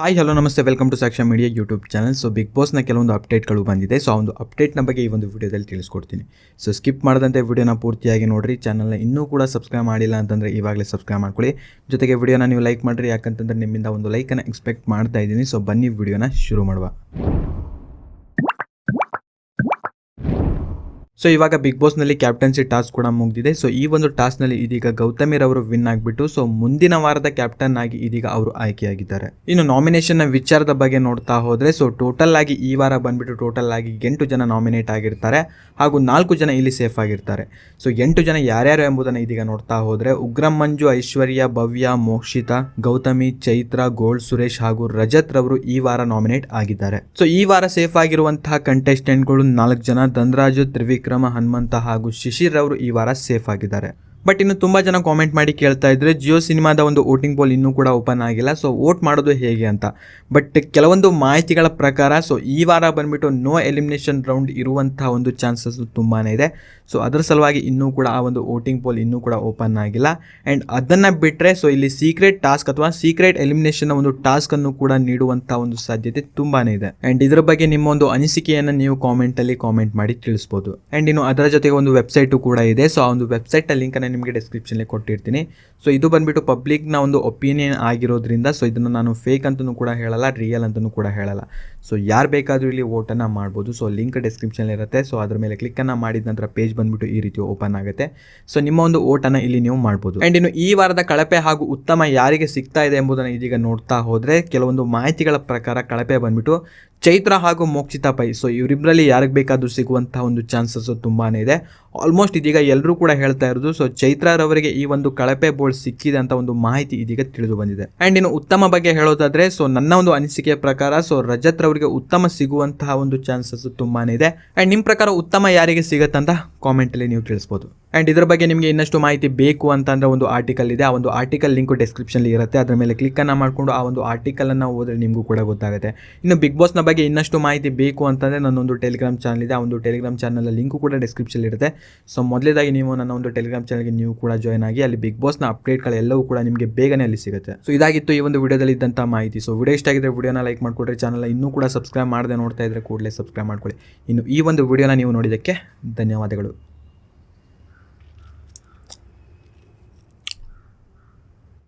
Hi hello ನಮಸ್ತೆ. Welcome to Saksha media YouTube channel so big ಬಾಸ್ನ ಕೆಲವೊಂದು ಅಪ್ಡೇಟ್ಗಳು ಬಂದಿದೆ. ಸೊ ಒಂದು ಅಪ್ಡೇಟ್ನ ಬಗ್ಗೆ ಈ ಒಂದು ವಿಡಿಯೋದಲ್ಲಿ ತಿಳಿಸ್ಕೊಡ್ತೀನಿ. ಸೊ ಸ್ಕಿಪ್ ಮಾಡದಂತೆ ವಿಡಿಯೋನ ಪೂರ್ತಿಯಾಗಿ ನೋಡಿರಿ. ಚಾನಲ್ನ ಇನ್ನೂ ಕೂಡ ಸಬ್ಸ್ಕ್ರೈಬ್ ಮಾಡಿಲ್ಲ ಅಂತಂದರೆ ಇವಾಗಲೇ ಸಬ್ಸ್ಕ್ರೈಬ್ ಮಾಡ್ಕೊಳ್ಳಿ. ಜೊತೆಗೆ ವಿಡಿಯೋನ ನೀವು ಲೈಕ್ ಮಾಡಿರಿ. ಯಾಕಂತಂದರೆ ನಿಮ್ಮಿಂದ ಒಂದು ಲೈಕನ್ನು ಎಕ್ಸ್ಪೆಕ್ಟ್ ಮಾಡ್ತಾ ಇದ್ದೀನಿ. ಸೊ ಬನ್ನಿ ವಿಡಿಯೋನ ಶುರು ಮಾಡುವ. ಸೊ ಇವಾಗ ಬಿಗ್ ಬಾಸ್ನಲ್ಲಿ ಕ್ಯಾಪ್ಟನ್ಸಿ ಟಾಸ್ಕ್ ಕೂಡ ಮುಗಿದಿದೆ. ಸೊ ಈ ಒಂದು ಟಾಸ್ಕ್ನಲ್ಲಿ ಇದೀಗ ಗೌತಮಿರವರು ವಿನ್ ಆಗಿಬಿಟ್ಟು ಸೊ ಮುಂದಿನ ವಾರದ ಕ್ಯಾಪ್ಟನ್ ಆಗಿ ಇದೀಗ ಅವರು ಆಯ್ಕೆಯಾಗಿದ್ದಾರೆ. ಇನ್ನು ನಾಮಿನೇಷನ್ನ ವಿಚಾರದ ಬಗ್ಗೆ ನೋಡ್ತಾ ಹೋದರೆ ಸೊ ಟೋಟಲ್ ಆಗಿ ಈ ವಾರ ಬಂದ್ಬಿಟ್ಟು ಟೋಟಲ್ ಆಗಿ ಎಂಟು ಜನ ನಾಮಿನೇಟ್ ಆಗಿರ್ತಾರೆ. ಹಾಗೂ ನಾಲ್ಕು ಜನ ಇಲ್ಲಿ ಸೇಫ್ ಆಗಿರ್ತಾರೆ. ಸೊ ಎಂಟು ಜನ ಯಾರ್ಯಾರು ಎಂಬುದನ್ನು ಇದೀಗ ನೋಡ್ತಾ ಹೋದರೆ, ಉಗ್ರಂ, ಮಂಜು, ಐಶ್ವರ್ಯ, ಭವ್ಯ, ಮೋಕ್ಷಿತಾ, ಗೌತಮಿ, ಚೈತ್ರ ಗೋಲ್ಡ್ ಸುರೇಶ್ ಹಾಗೂ ರಜತ್ ರವರು ಈ ವಾರ ನಾಮಿನೇಟ್ ಆಗಿದ್ದಾರೆ. ಸೊ ಈ ವಾರ ಸೇಫ್ ಆಗಿರುವಂತಹ ಕಂಟೆಸ್ಟೆಂಟ್ಗಳು ನಾಲ್ಕು ಜನ. ಧನರಾಜು, ತ್ರಿವಿಕ್ರಮ ಹನುಮಂತ ಹಾಗೂ ಶಿಶಿರ್ ಅವರು ಈ ವಾರ ಸೇಫ್ ಆಗಿದ್ದಾರೆ. ಬಟ್ ಇನ್ನು ತುಂಬ ಜನ ಕಾಮೆಂಟ್ ಮಾಡಿ ಕೇಳ್ತಾ ಇದ್ರೆ ಜಿಯೋ ಸಿನಿಮಾದ ಒಂದು ವೋಟಿಂಗ್ ಪೋಲ್ ಇನ್ನೂ ಕೂಡ ಓಪನ್ ಆಗಿಲ್ಲ. ಸೊ ವೋಟ್ ಮಾಡೋದು ಹೇಗೆ ಅಂತ. ಬಟ್ ಕೆಲವೊಂದು ಮಾಹಿತಿಗಳ ಪ್ರಕಾರ ಸೊ ಈ ವಾರ ಬಂದ್ಬಿಟ್ಟು ನೋ ಎಲಿಮಿನೇಷನ್ ರೌಂಡ್ ಇರುವಂತಹ ಒಂದು ಚಾನ್ಸಸ್ ತುಂಬಾ ಇದೆ. ಸೊ ಅದರ ಸಲುವಾಗಿ ಇನ್ನೂ ಕೂಡ ಆ ಒಂದು ವೋಟಿಂಗ್ ಪೋಲ್ ಇನ್ನೂ ಕೂಡ ಓಪನ್ ಆಗಿಲ್ಲ. ಆ್ಯಂಡ್ ಅದನ್ನು ಬಿಟ್ಟರೆ ಸೊ ಇಲ್ಲಿ ಸೀಕ್ರೆಟ್ ಟಾಸ್ಕ್ ಅಥವಾ ಸೀಕ್ರೆಟ್ ಎಲಿಮಿನೇಷನ್ ಒಂದು ಟಾಸ್ಕ್ ಅನ್ನು ಕೂಡ ನೀಡುವಂಥ ಒಂದು ಸಾಧ್ಯತೆ ತುಂಬಾ ಇದೆ. ಆ್ಯಂಡ್ ಇದರ ಬಗ್ಗೆ ನಿಮ್ಮ ಒಂದು ಅನಿಸಿಕೆಯನ್ನು ನೀವು ಕಾಮೆಂಟಲ್ಲಿ ಕಾಮೆಂಟ್ ಮಾಡಿ ತಿಳಿಸ್ಬೋದು. ಆ್ಯಂಡ್ ಇನ್ನು ಅದರ ಜೊತೆಗೆ ಒಂದು ವೆಬ್ಸೈಟು ಕೂಡ ಇದೆ. ಸೊ ಆ ಒಂದು ವೆಬ್ಸೈಟ್ ಲಿಂಕನ್ನು ನಿಮಗೆ ಡಿಸ್ಕ್ರಿಪ್ಷನ್ಲಿ ಕೊಟ್ಟಿರ್ತೀನಿ. ಸೊ ಇದು ಬಂದ್ಬಿಟ್ಟು ಪಬ್ಲಿಕ್ನ ಒಂದು ಒಪಿನಿಯನ್ ಆಗಿರೋದ್ರಿಂದ ಸೊ ಇದನ್ನು ನಾನು ಫೇಕ್ ಅಂತಲೂ ಕೂಡ ಹೇಳಲ್ಲ ರಿಯಲ್ ಅಂತಲೂ ಕೂಡ ಹೇಳಲ್ಲ. ಸೊ ಯಾರು ಬೇಕಾದರೂ ಇಲ್ಲಿ ಓಟನ್ನು ಮಾಡ್ಬೋದು. ಸೊ ಲಿಂಕ್ ಡಿಸ್ಕ್ರಿಪ್ಷನ್ ಇರುತ್ತೆ. ಸೊ ಅದ್ರ ಮೇಲೆ ಕ್ಲಿಕ್ಕನ್ನು ಮಾಡಿದ ನಂತರ ಪೇಜ್ ಬಂದ್ಬಿಟ್ಟು ಈ ರೀತಿ ಓಪನ್ ಆಗುತ್ತೆ. ಸೊ ನಿಮ್ಮ ಒಂದು ಓಟನ್ನು ಇಲ್ಲಿ ನೀವು ಮಾಡ್ಬೋದು. ಆ್ಯಂಡ್ ಇನ್ನು ಈ ವಾರದ ಕಳಪೆ ಹಾಗೂ ಉತ್ತಮ ಯಾರಿಗೆ ಸಿಗ್ತಾ ಇದೆ ಎಂಬುದನ್ನು ಇದೀಗ ನೋಡ್ತಾ ಹೋದರೆ, ಕೆಲವೊಂದು ಮಾಹಿತಿಗಳ ಪ್ರಕಾರ ಕಳಪೆ ಬಂದ್ಬಿಟ್ಟು ಚೈತ್ರ ಹಾಗೂ ಮೋಕ್ಷಿತಾ ಪೈ. ಸೊ ಇವರಿಬ್ಬರಲ್ಲಿ ಯಾರಿಗೆ ಬೇಕಾದರೂ ಸಿಗುವಂತಹ ಒಂದು ಚಾನ್ಸಸ್ ತುಂಬಾ ಇದೆ. ಆಲ್ಮೋಸ್ಟ್ ಇದೀಗ ಎಲ್ಲರೂ ಕೂಡ ಹೇಳ್ತಾ ಇರೋದು ಸೊ ಚೈತ್ರರವರಿಗೆ ಈ ಒಂದು ಕಳಪೆ ಬೋರ್ಡ್ ಸಿಕ್ಕಿದೆ ಅಂತ ಒಂದು ಮಾಹಿತಿ ಇದೀಗ ತಿಳಿದು ಬಂದಿದೆ. ಆ್ಯಂಡ್ ಇನ್ನು ಉತ್ತಮ ಬಗ್ಗೆ ಹೇಳೋದಾದ್ರೆ ಸೊ ನನ್ನ ಒಂದು ಅನಿಸಿಕೆಯ ಪ್ರಕಾರ ಸೊ ರಜತ್ ರವರಿಗೆ ಉತ್ತಮ ಸಿಗುವಂತಹ ಒಂದು ಚಾನ್ಸಸ್ ತುಂಬಾ ಇದೆ. ಆ್ಯಂಡ್ ನಿಮ್ಮ ಪ್ರಕಾರ ಉತ್ತಮ ಯಾರಿಗೆ ಸಿಗತ್ತಂತ? ಕಾಮೆಂಟಲ್ಲಿ ನೀವು ತಿಳಿಸ್ಬೋದು. ಆ್ಯಂಡ್ ಇದರ ಬಗ್ಗೆ ನಿಮಗೆ ಇನ್ನಷ್ಟು ಮಾಹಿತಿ ಬೇಕು ಅಂತಂದರೆ ಒಂದು ಆರ್ಟಿಕಲ್ ಇದೆ. ಆ ಒಂದು ಆರ್ಟಿಕಲ್ ಲಿಂಕು ಡಿಸ್ಕ್ರಿಪ್ಷನಲ್ಲಿ ಇರುತ್ತೆ. ಅದರ ಮೇಲೆ ಕ್ಲಿಕ್ಕನ್ನು ಮಾಡಿಕೊಂಡು ಆ ಒಂದು ಆರ್ಟಿಕಲನ್ನು ಓದಿದ್ರೆ ನಿಮಗೂ ಕೂಡ ಗೊತ್ತಾಗುತ್ತೆ. ಇನ್ನು ಬಿಗ್ ಬಾಸ್ನ ಬಗ್ಗೆ ಇನ್ನಷ್ಟು ಮಾಹಿತಿ ಬೇಕು ಅಂತಂದರೆ ನನ್ನೊಂದು ಟೆಲಿಗ್ರಾಮ್ ಚಾನಲ್ ಇದೆ. ಆ ಒಂದು ಟೆಲಿಗ್ರಾಮ್ ಚಾನಲ್ ಲಿಂಕು ಕೂಡ ಡಿಸ್ಕ್ರಿಪ್ಷನ್ ಇರುತ್ತೆ. ಸೊ ಮೊದಲೇದಾಗಿ ನೀವು ನನ್ನ ಒಂದು ಟೆಲಿಗ್ರಾಮ್ ಚಾನಲ್ಗೆ ನೀವು ಕೂಡ ಜಾಯ್ನ್ ಆಗಿ ಅಲ್ಲಿ ಬಿಗ್ ಬಾಸ್ನ ಅಪ್ಡೇಟ್ಗಳೆಲ್ಲವೂ ಕೂಡ ನಿಮಗೆ ಬೇಗನೆ ಅಲ್ಲಿ ಸಿಗುತ್ತೆ. ಸೊ ಇದಾಗಿತ್ತು ಈ ಒಂದು ವಿಡಿಯೋದಲ್ಲಿ ಇದ್ದಂಥ ಮಾಹಿತಿ. ಸೊ ವಿಡಿಯೋ ಇಷ್ಟ ಆಗಿದ್ರೆ ವಿಡಿಯೋನ ಲೈಕ್ ಮಾಡಿಕೊಡ್ರಿ. ಚಾನಲ್ ಇನ್ನೂ ಕೂಡ ಸಬ್ಸ್ಕ್ರೈಬ್ ಮಾಡದೆ ನೋಡ್ತಾ ಇದ್ರೆ ಕೂಡಲೇ ಸಬ್ಸ್ಕ್ರೈಬ್ ಮಾಡ್ಕೊಳ್ಳಿ. ಇನ್ನು ಈ ಒಂದು ವಿಡಿಯೋನ ನೀವು ನೋಡಿದ್ದಕ್ಕೆ ಧನ್ಯವಾದಗಳು.